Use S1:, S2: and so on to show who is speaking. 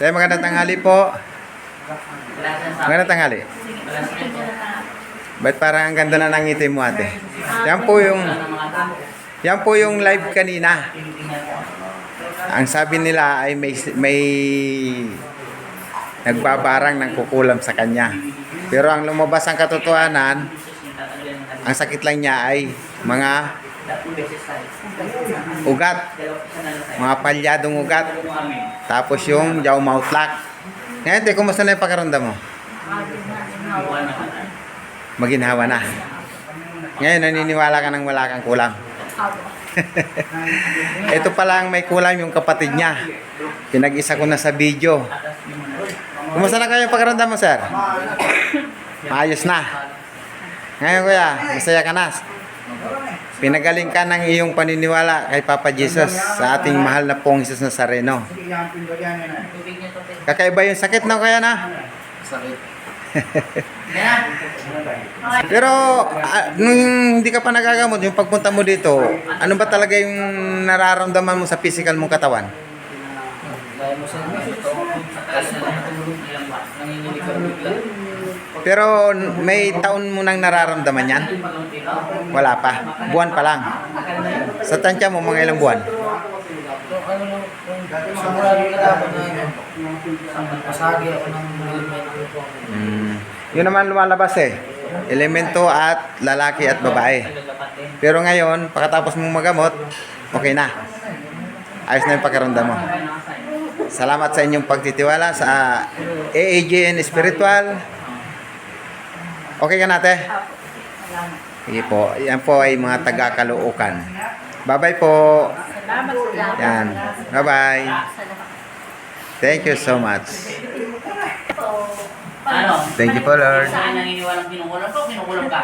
S1: Tayo magandang tanghali po. Magandang tanghali. Ba't parang ang ganda na ng ngiti mo ate? Yan po yung, yan po yung live kanina. Ang sabi nila ay may, may nagbabarang ng kukulam sa kanya. Pero ang lumabas ang katotohanan, ang sakit lang niya ay mga Ugat, mga palyadong ugat, tapos yung jaw mouth lock. Ngayon, te, kumusta na yung pakiramdam mo? Maginhawa na. Ngayon, naniniwala ka ng wala kang kulang. Ito pala ang may kulang yung kapatid niya. Pinag-isa ko na sa video. Kumusta na kayo pakiramdam mo, sir? Maayos na. Ngayon, kuya, masaya ka na. Pinagaling ka ng iyong paniniwala kay Papa Jesus sa ating mahal na pong Jesus Nazareno. Kakaiba yung sakit na kaya na.
S2: Sakit.
S1: Pero ah, nung hindi ka pa nagagamot, yung pagpunta mo dito, ano ba talaga yung nararamdaman mo sa physical mong katawan?
S2: Gaya mo sa ito. Taas na lang natulog ilang ba? Nanginginig ka bigla.
S1: Pero may taon mo nang nararamdaman yan? Wala pa. Buwan pa lang. Sa tansya mo, mga ilang buwan?
S2: Ano lang, kung simula rin nalaman na pasagi ako ng elemento.
S1: Mm. Yun naman lumalabas eh. Elemento at lalaki at babae. Pero ngayon, pagkatapos mong magamot, okay na. Ayos na yung pakiramdam mo. Salamat sa inyong pagtitiwala sa AAGN Spiritual. Okay ka nate? Sige po. Yan po ay mga taga-kalookan. Bye-bye po.
S3: Salamat sa
S1: Yan. Bye-bye. Thank you so much.
S2: Ano?
S1: Thank you po, Lord.
S2: Saan naniniwalang kinukulam ko? Kinukulam ka?